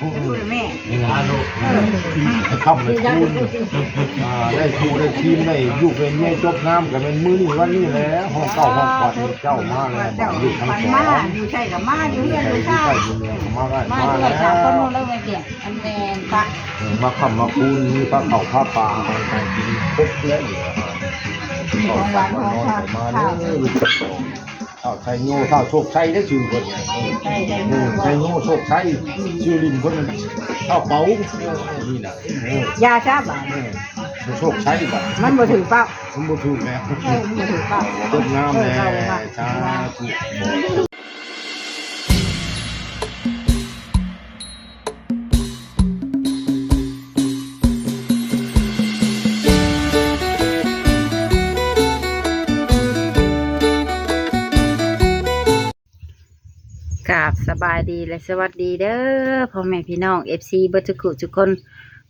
ดูแม่นี่นะลูกทำเลยคูณได้คูได้ทีมได้อยู่เป็นเมียจบน้ำกันเป็นมือนี่วันนี้แล้วห้องเก้าห้องก่อนเจ้ามาแล้วอยู่ทั้งสองมาอยู่ใช่กับมาอยู่เรียนใครอยู่ที่ข้าใกล้อยู่เมืองมาได้มาแล้สามคนวนู้นแล้วม่เกี่ยงอันแมาคำมาคูณมีพระเข่าพระป่าการกินครบแล้วเหลือของหวานของข้าว ข้าวเนี่ยข้าวไทยโง่ข้าวโชคชัยได้ชื่อคนเนี่ยใช่ใช่เออไทยโง่โชคชัยชื่อลินคนนั้นข้าวเป๋านี่นะเออยาชาบ้าเออโชคชัยแบบมันบ่ถือเป้ามันบ่ถูกแล้วเออมันบ่ถือเป้าต้นน้ำแน่เออเอาชามาถูก กราบสบายดีและสวัสดีเด้อพ่อแม่พี่น้องเอฟซีบัตุกุทุกคน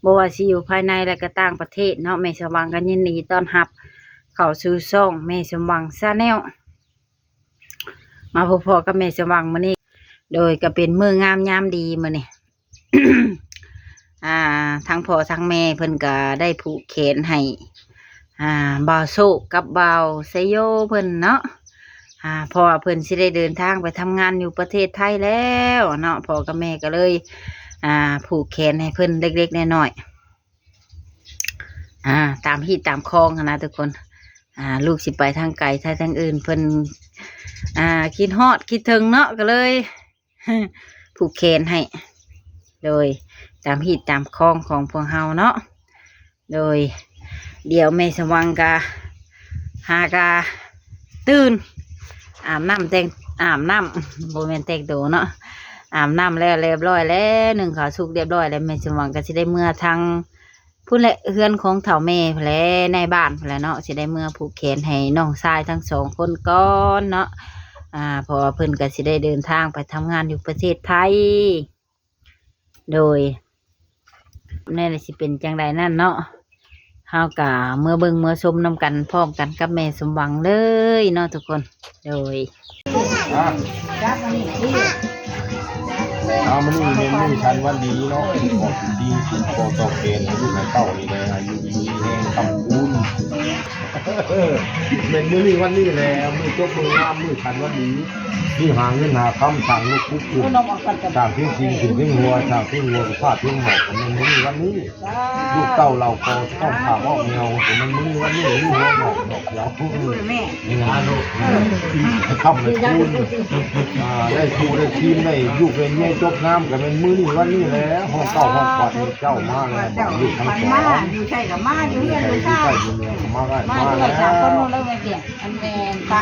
บว่าสิอยู่ภายในและก็ต่างประเทศเนาะแม่สมหวังกันยินดีต้อนรับ เข้าสู่ช่องแม่สมหวังซาแนลมาพบๆกับแม่สมหวังมื้อนี้ โดยก็เป็นมืองามยามดีมื้อนี้อ่า ทั้งพ่อทั้งแม่เพิ่นก็ได้ผูกแขนให้อ่าบ่าวโซกกับบ่าวไซโยเพิ่นเนาะ อ่าเพราะว่าเพิ่นสิได้เดินทางไปทำงานอยู่ประเทศไทยแล้วเนาะพ่อกับแม่ก็เลย อ่า ผูกแขนให้เพิ่นเล็กๆน้อยๆอ่า ตามที่ตามคลองหั้นนะทุกคน อ่า ลูกสิไปทางไกลทางทางอื่นเพิ่นอ่า คิดฮอดคิดถึงเนาะก็เลย ผูกแขนให้ โดยตามที่ตามคลองของพวกเฮาเนาะโดย เดี๋ยวแม่สว่างกาหากาตื่น อาบน้ำแต่งอาบน้ำโบแมนแต่งตัวเนาะอาบน้ำแล้วเรียบร้อยแล้วหนึ่งขาวสุกเรียบร้อยแล้วแม่สมหวังก็สิได้เมื่อทางผู้และเฮือนของเถ่าแม่พู้นแล้วในบ้านแล้วเนาะสิได้เมื่อผูกแขนให้น้องชายทั้งสองคนก่อนเนาะอ่าพอเพิ่นก็สิได้เดินทางไปทำงานอยู่ประเทศไทย โดยแน่เลยสิเป็นจังใดนั่นเนาะ เฮากะเมื่อเบิงเมื่อชมนำกันพร้อมกันกับแม่สมหวังเลยเนาะทุกคนโดย จับมานี่ที่ เอามันนี่เมนนี่ชันวันดีเนาะขอบดีขอตอบเป็นให้ลูกให้เต้านี่เลยอายุดีแห้งคำคูณเป็นมือนี่วันนี้แหละมือจบมืองามมือชันวันดีที่หางเงินหาคำสั่งลูกคุกคุณนมออกกันกับจากเพียงจริงถึงเพียงหัวจากเพียงหัวกับฟาดเพียงหอกมันมือนี่วันนี้ลูกเต้าเราคอต้องข่าวว่าแมวมันมือวันนี้มือหัวหอกดอกยาวพูดดูแม่นี่นะลูกทำเลยคูณได้คูได้ทีมได้อยู่เป็นเมียจบน้ำกันเป็นมื้อนี่วันนี้แหล้วห้องเก้าห้องก่อนเจ้ามาแล้วเจ้าอยู่ทั้งมันสองมาอยู่ใช่กับมาอยู่เรียนใครอยู่ที่ข้าใกล้อยู่เมืองมาได้มามาด้วยแล้สามคนนู้วนแล้วไม่เกี่ยงอันแมนปะ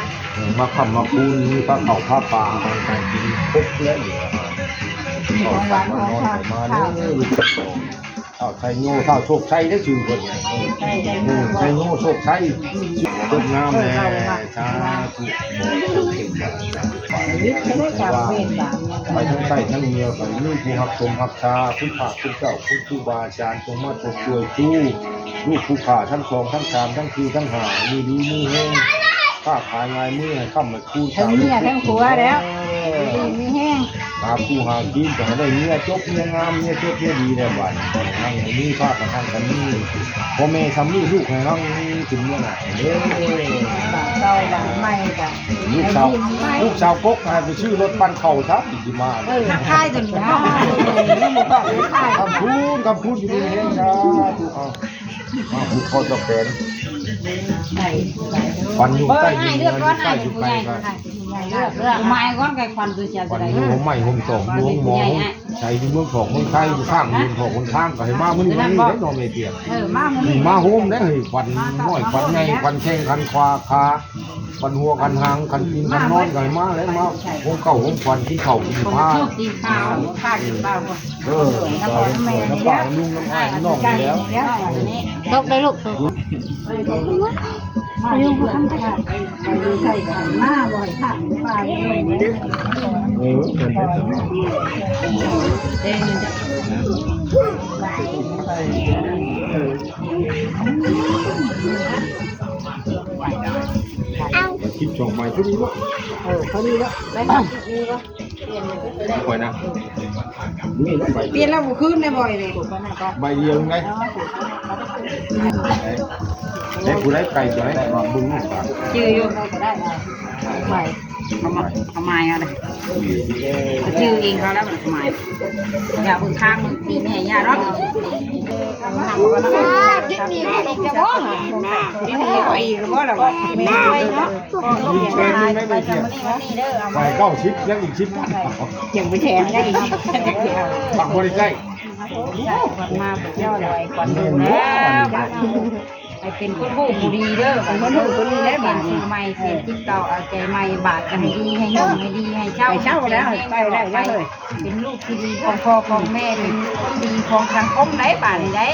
มาคำมาคูณมีพระเข่าปลาป่าการกินครบแล้วเหลือของหวานของข้าวมาข้าวเนี่ย ข้าวไทยโง่ข้าวโชคชัยได้ชื่อคนเนี่ยใช่ใช่เออไทยโง่โชคชัยต้นน้ำแน่ชาถูกยึดไม่ได้จับบไปทั้งใต้ทั้งเมียไปนี่ผู้หักสมหักชาคุณผาคุณเจ้าคุณครูบาอาจารย์จงมาชมช่วยชู้ลูกผู้ขาทั้งสองทั้งสามทั้งคือทั้งหามีดีมือแห้งข้าขายงายมือข้ามมาคูณทั้งเมียทั้งผัวแล้วมีแห้ง หาคู่หากินแต่ให้ได้เมียจบเมียงามเมียจบเมียดีได้บ้านนั่งนี่ฟาดกันทั้งกันนี่พ่อแม่ทำนี่ลูกให้นั่งถึงเมื่อไหร่เด้บางเราบางไม่กันลูกสาวลูกสาวกกให้ไปชื่อรถปั้นเข่าทับอีกมาเออค่ายตัวนี้ได้ไม่บอกว่าค่ายคำพูดคำพูดอยู่ในเฮงจ้าถูกเอาเอาผูกคอตะแขน ไก่ฟันอยู่เบอใต้ร์ให้ดินเลือกก้อนใต้ให้อยู่ผู้ไกลใหญ่กันเลือกเลือกไม้ก้อนไก่ควันตัวเชียวฟัจะนได้อยู่หัวใหม่หัวสองหัวหมอใช้ที่เมืองของเมืองไทยอยู่ข้างเมืองของคนข้างก็ให้มามื้อนี้ได้นอนไม่เปียกเออมาหมดนี่มาโฮมได้เฮ้ยควันน้อยควันใหญ่ควันแข้งคันควาคา คันหัวคันหางคันกินคันนอนก็ให้มาแล้วมาโฮมเก่าโฮมควันกินเข่ากินผมผ้าชอบตีข้าวข้าวกินข้าเออตอนนี้น้ำปลาลุงน้ำอ้ายน้องนี่แล้วตกได้ลูกมาอยู่ข้างทางไปดูใส่กันมาบ่อยข้างไปเลยเออเป็นไปตามนั้นเด้งมา คิดช่องใหม่ทุกนี้วะเออเขาดีแล้วได้ครับดีแล้วคอยนะนี่ใบเปลี่ยนแล้วบ่คืนได้บ่อยเลยใบเดียวไงเด็กผู้ได้ไก่ตัวไหนมาบึ้งปากชื่ออยู่ก็ได้ ไปทำไมทำไมอะเนี่ยชื่อเองเขาแล้วมันทำไมอย่าเพิ่งข้างปีนี้อย่าร้องทำมาก็นะที่นี่จะบ่ที่นี่ก็อีกบ่ล่ะบ่ไม่ไปเนาะมีเชนไม่ไปเที่ยวไปเก้าชิปยังอีกชิปยังไปแทนได้อีกปักบริใกล้มาเที่ยวลยก่อนดูแล้ว ไปเป็นผู้ผู้ผู้ดีเด้อเป็นผู้ผู้ดีแล้บาทใหม่เสียจิตเก่าเอาใจใหม่บาทกันให้ดีให้ยงให้ดีให้เช่าไปเช่าแล้วไปได้แล้วเลยเป็นลูกที่ดีของพ่อของแม่เป็นคนดีของสังคมได้บาทได้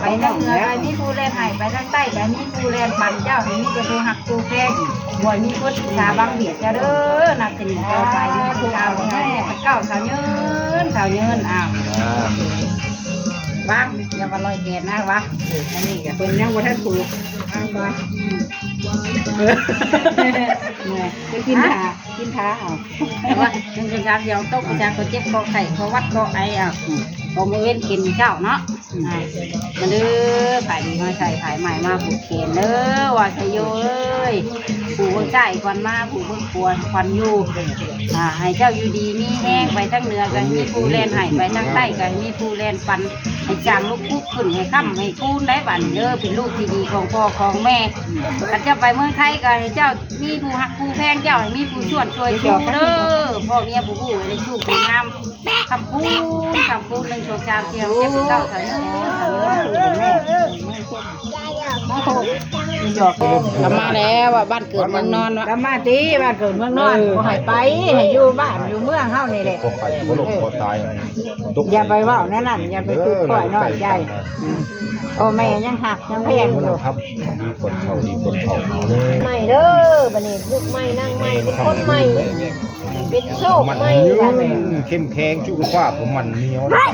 ไปทางเหนือไปมีผู้แลนไห้ไปทางใต้ไปมีผู้แลนปันเจ้าให้มีกระทูหักตูแพงบ่อยมีคนชาบางเบียดจะเด้อนักเป็นเจ้าไปมีผู้เก่าที่เก้าสาวเยินสาวเยินอ้าว บ้างอย่ามาลอยแกนนะวะอันนี้ก็เป็นยังบ่ทันถูกอ้างบ่เนี่ยจะกินขากินขาเอาแต่ว่ามันเป็นการเดียวตกจากก็เจ็บก็ไข่ก็วัดก็ไออะก็มือเว้นกินเจ้าเนาะ อ่ามันเด้อขายดีมาใส่ขายใหม่มาผูกเขนเด้อว่าชโยเอ้ยผูกเบิ่งใกล้ควันมาผูกเบิ่งควนควันอยู่อ่าให้เจ้าอยู่ดีมีแห้งไปทั้งเหนือกันมีผู้แลนให้ไปทั้งใต้กันมีผู้แลนปันให้จางลูกคุกขึ้นให้ค่ำให้คูนได้บันเด้อเป็นลูกที่ดีของพ่อของแม่ถ้าจะไปเมืองไทยก็ให้เจ้ามีผู้หักผู้แพงเจ้าให้มีผู้ช่วยช่วยชูเด้อพ่อเมียผู้ผู้ได้ชูผู้งามคำพูดคำพูดหนึ่งโชว์จามเทียมเจ็บเก้าเนื้อถังเนื้อแม่หยอกลับมาแล้วว่าบ้านเกิดเมืองนอนวะกมาตีบ้านเกิดเมืองนอนบ่ให้ไปให้อยู่บ้านอยู่เมืองเฮานี่แหละ ก็ไข่ก็ลงก็ตายอย่าไปเว่านั่นนั่นอย่าไปคือข่อยน้อยใจโอ้แม่ยังหักยังแพงอยู่ครับมีคนเช่าดีคนเช่าเลย ใหม่เด้อบัดนี้ลูกใหม่นั่งใหม่เป็นคนใหม่ เป็นโชคมันใหม่ยืล่ะแม่นเข้มแข็งชุกฟ้าผมมันเหนียวแล้ว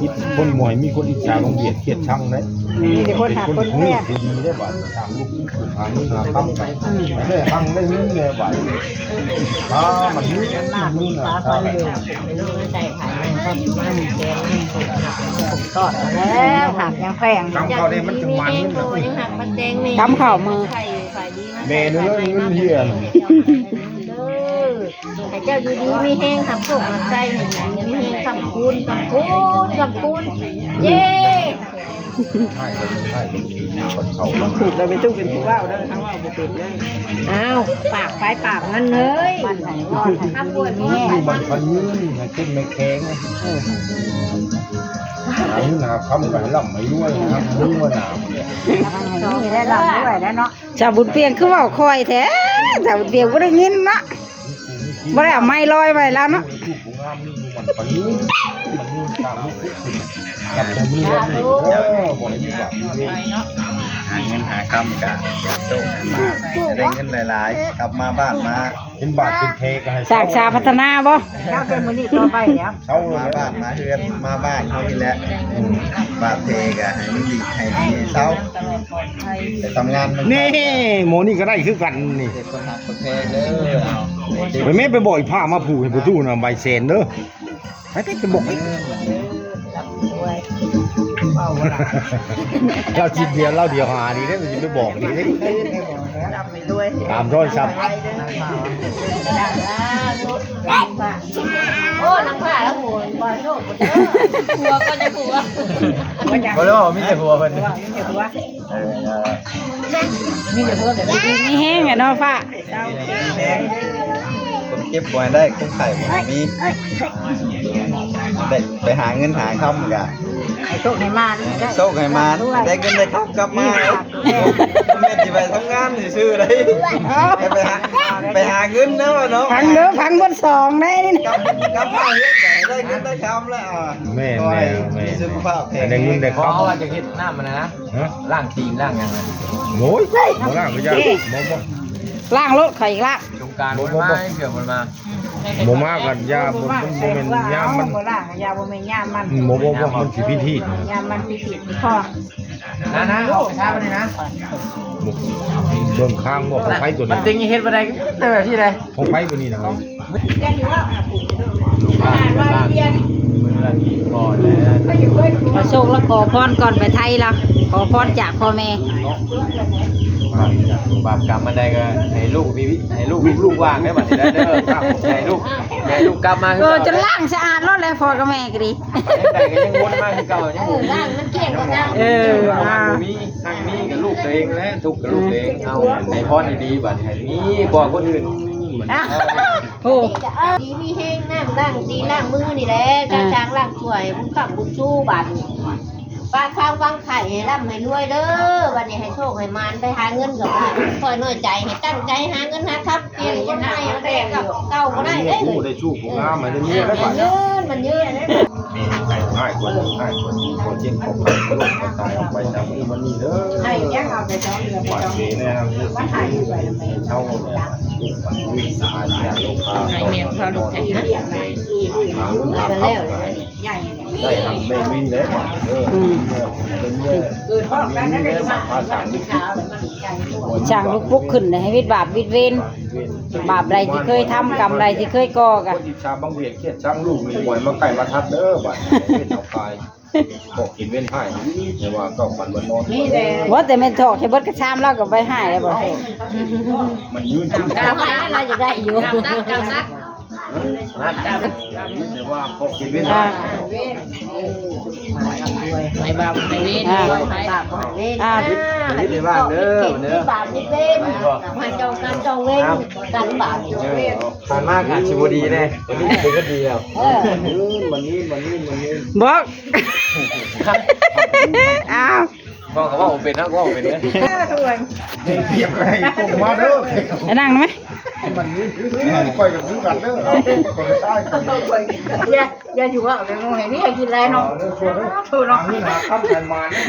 คิดคนหมวยมีคนอิจฉาลงเบียดเกียดชังเลยมีแต่คนหักคนแพงดีดีได้บ่ทางลูกถูกทางนี้หาตั้งไปได้ทางได้เงินเลยบ่ถ้ามันนี่มันนี่นะถ้าทอดแล้วหักยังแพงทำเขาได้มันจะมันแห้นี่งโตยังหักมันแดงนี่กำข่าวมือไข่ไข่ดีมาเมนูเรื่องเงินเฮียเด้อ ให้เจ้าอยู่ดีมีแห้งทำโชคทำใจให้หนังมีแห้งทำคูณทำคูณทำคูณเย้ใช่ใช่ขาถูกเลยไปตู้เป็นผู้ว่าแล้ทั้งว่าบ่ติดเลยอ้าวปากไปปากมันเลยมันไหนรอดข้าปวดนี่มันพันยืนขึ้นไม่แข็งหาเงินหาคำไปล่ำไม่รวยนะครับรู้ว่าหนาวเนี่ยนี่ได้ลำด้วยแล้วเนาะชาวบุญเปียงคือเว่าคอยแท้ชาวบุญเปียงบ่ได้ยินเนาะ บ่ได้เอาไม้ลอยไว้แล้วเนาะลูกของงามนี่มันพันยืนมันยืนตามลูกขึ้นกับผมนี่ว่านี่เออบ่ได้มีแบบนี้าเงินหาคำกะโชคให้มาจะได้เงินหลายๆ กลับมาบ้านมาเป็นบาทเป็นเทก็ให้สร้างชาพัฒนาบ่ถ้าเป็นมื้อนี้ต่อไปแล้วเช่าเลมายบ้านมาเฮือนมาบ้านเขานี่แหละบาทเทกะให้มันดีให้ดีให้เศร้าไปทำงานมันนี่โมนี่ก็ได้คือกันนี่เด็กคนหักคนแพงเด้อเอาเด็กไปแม่ไปบ่อยผ้ามาผูกให้ประตูน่ะใบเซนเด้อให้ไปบอก ให้เราจิตเดียวเราเดียวหาดีได้มันจะไปบอกดีได้ตามร้อยซับโอ้นักผ้าแล้วโหยบอลโชคบ่เด้อหัวก็จะหัวเขาเรียกว่ามีแต่หัวเพิ่นนี่เดี๋ยวว่าเออนี่เดี๋ยวว่าเดี๋ยวมีแห้งอะเนาะฟ้าคนเก็บไว้ได้คงไข่บ่มีได้ไปหาเงินหาคำกะ ไอ้โชคในมานี่ได้โชคให้มาได้เงินได้คำกลับมาแม่ที่ไปทำงานซื่อๆเลยไปหาไปหาเงินเนาะเนาะพังเด้อพังบนสองได้นี่กลับกลับมาเฮ็ดได้เงินได้คำแล้วอะแม่ขอแม่ให้แม่มีสุขภาพแข็งได้เงินได้เพราะข้าวว่าจะเฮ็ดหน้ามันนะนะฮะล่างตีนล่างอย่างนั้นโอ้ยโมล่างก็ยากโมโม ล่างรถข่อยอีกละสงกรารมันมาเกี่ยวมันมาโมมากกันยาบนมันโมเมนยามมันโบราณยาบ่แม่นยามมันโมโมมันสิพิธียามมันพิจิตรพ่อนะนะเอาไปช้าไปเลยนะเบิ่งข้างบ่ของไผตัวมันนี้ติงเฮ็ดบ่ได้แต่แบบที่ใดของไผตัวนี้นะลูกบ้านบ้าน เมื่อกี้ก่อนแล้วขอโชคแล้วขอพรก่อนไปไทยละขอพรจากพ่อแม่บาปกรรมมันได้ก็ให้ลูกมีให้ลูกลูกว่างได้บัดนี้ได้เด้อครับให้ลูกให้ลูกกลับมาเออจะล้างสะอาดรถเลยพ่อกับแม่ก็ดีแต่ก็ยังวนมาคือเก่ายังบ่มีร่างมันเกลี้ยงกว่าน้ำเอออ่ามีทางนี้กับลูกตัวเองและทุกข์กับลูกตัวเองเอาให้พรดีๆบัดนี้ให้มีกว่าคนอื่น อะโอ้ดีมีแห้งน้ำล้างดีล้างมือนี่แหละกระช้างล้างถ้วยบุญขับบุญชูบัดปลาข้าววางไข่ให้ร่ำให้รวยเด้อวันนี้ให้โชคให้มานไปหาเงินกับคอยน้อยใจให้ตั้งใจหาเงินหาครับเปลี่ยนคนใหม่มาแต่กับเก่าก็ได้เด้ผู้ได้ชู้ผู้งามมาได้เมียได้มับันดยืนมันยืนนะมีให้ง่ายกว่านี้ง่ายกว่านี้พอเจ็บของมันก็ลงตายออกไปจากมือมันนี่เด้อให้ยังเอาไปจ้องเรือไปจ้องนี่นะครับว่าถ่ายไปเท่าเนี่ยมันวิ่งสายเนี่ยลงพา ให้เมียเขาลูกใจนะมันแล้วเลยได้ทำไม่วิ่งเลยเออเกิดพ่อกันได้ได้สัมาช่างลูกปุ๊กขึ้นให้วิตบาปวิตเวนบาปใดที่เคยทำกรรมใดที่เคยก่อกันนอิจฉาบางเวียนเครียดช่างลูกมีหวยมาไก่มาทัดเด้อบัดเว้นเอาคาย บอกกินเว้นไผ่แต่ว่าก็ฝันวันนอนว่าแต่แม่นถอกแค่เบิดกระชามแล้วก็ไปหายเลยบ่มันยืนขึ้นกาอะไรจะได้อยู่แต่ว่าพอกินเว้นอ่าไม่บาปไม่เว้นอ่าบาปไม่เว้นอ่านิดในบ้านเด้อเด้อบาปไม่เว้นมาจองกันจองเว้นกันบาปเออผ่านมากอาชีพดีแน่ตัวนี้เป็นก็ดีแล้วเออมันยืนมันยืนมันยืนมันยืนบอก อ้าวก็ก็ว่าผมเป็นนะก็ว่าผมเป็นเนี่ยเปียกไงตรงมาเด้อไปนั่งไหม มันยืนคอยกับยืนกันเด้อคนใต้คนอย่าอย่าอยู่ว่าเป็นไงนี่กินอะไรเนาะถูกเนาะนี่นะขั้นกันมาเนี่ย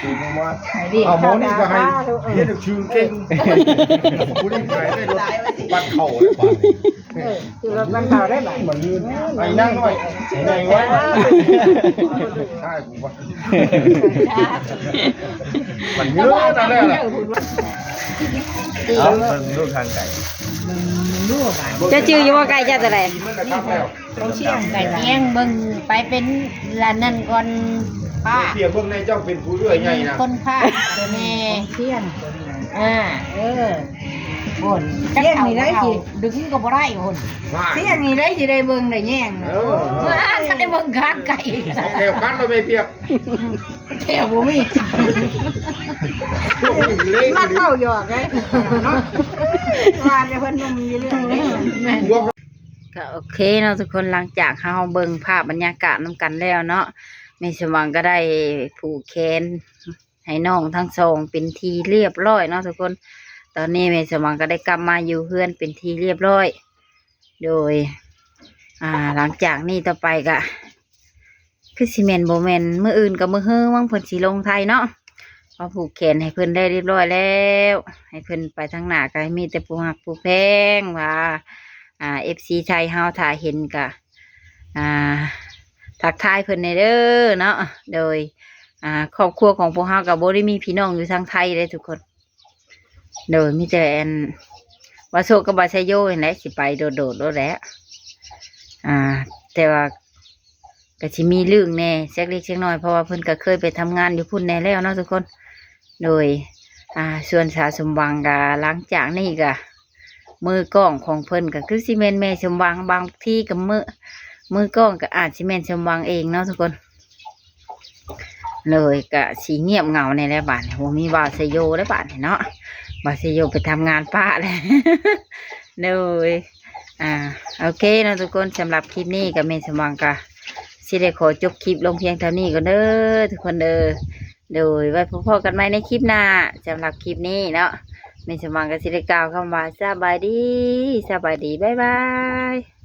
คือมาเอาหมอนี่ก็ให้เรียชื่อเก่งผู้นี้ขายได้รถบัตรเข่าเลยบัตรอยู่รถบันเข่าได้บ่มันยืนไอ้นั่งหน่อยไหนวะใช่ผมว่ามันยืนอะไรล่ะเอามันลูกทางไก่เจะจืออยู่ว่าไกลจะแต่ไหนมันนะครับแล้วไก่เลี้ยงเบิ่งไปเป็นลานนั่นก่อนป้าเทียบเบิ่งในเจ้าเป็นผู้เรื่อยใหญ่นะคนผ้าตัวแม่เที่ยงอ่าเออ คนเที่ยงนี่ได้สิดึงก็บ่ได้คนเที่ยงนี่ได้สิได้เบิ่งได้แย่งเออว่าถ้าได้เบิ่งข้างไก่เอาแถวกันเราไม่เปียกแถวบ่มีพวกนี้เล่นมาเข้าหยอกไงเนาะว่าจะเพิ่นนุ่มอยู่เรื่องนี้พวกก็โอเคเนาะทุกคนหลังจากเฮาเบิ่งภาพบรรยากาศนํกันแล้วเนาะแม่สมหวังก็ได้ผูกแขนให้น้องทั้งสองเป็นทีเรียบร้อยเนาะทุกคน ตอนนี้แม่สมหวังก็ได้กลับมาอยู่เพื่อนเป็นทีเรียบร้อย โดย อ่า หลังจากนี้ต่อไปก็คือซีเมนโบแมนเมื่ออื่นกับมื่อเฮือวังเพิ่นสีลงไทยเนาะพอผูกแขนให้เพิ่นได้เรียบร้อยแล้ว ให้เพิ่นไปทางหน้าก็ให้มีแต่ผู้หักผู้แพงว่า อ่าเอฟซีไทยเฮาถ้าเห็นกะอ่าทักทายเพิ่นในเด้อเนาะโดย อ่าครอบครัวของพวกเฮากับโบได้มีพี่น้องอยู่ทางไทยเลยทุกคน โดยมีแต่อันวาโซกับบาไซโยเห็นไหมสิไปโดดโดดๆโดดแหล้วอ่า แต่ว่าก็สิมีเรื่องแน่เช็กเล็กเช็กน้อยเพราะว่าเพิ่นก็เคยไปทำงานอยู่พุ่นแน่แล้วเนาะทุกคน โดย อ่า ส่วนสาสมวังกะหลังจากนี้กะมือกล้องของเพิ่นก็คือซีเมนแม่สมวังบางที่กับมือมือกล้องก็อาจซีเมนสมวังเองเนาะทุกคน เลยก็สีเงียบเงาในแหละบ้านผมมีบาวเซโยแล้วบ้านเนาะ บาสิโยไปทำงานป้าเลยเนยอ่าโอเคนะทุกคนสำหรับคลิปนี้กับเมนสมังกะสิได้ขอจบคลิปลงเพียงเท่านี้ก็เด้อทุกคนเด้อโดยไว้พบกันใหม่ในคลิปหน้าสำหรับคลิปนี้เนาะเมนสมังกะสิริกล่าวคำว่าสบายดีสบายดีบ๊ายบาย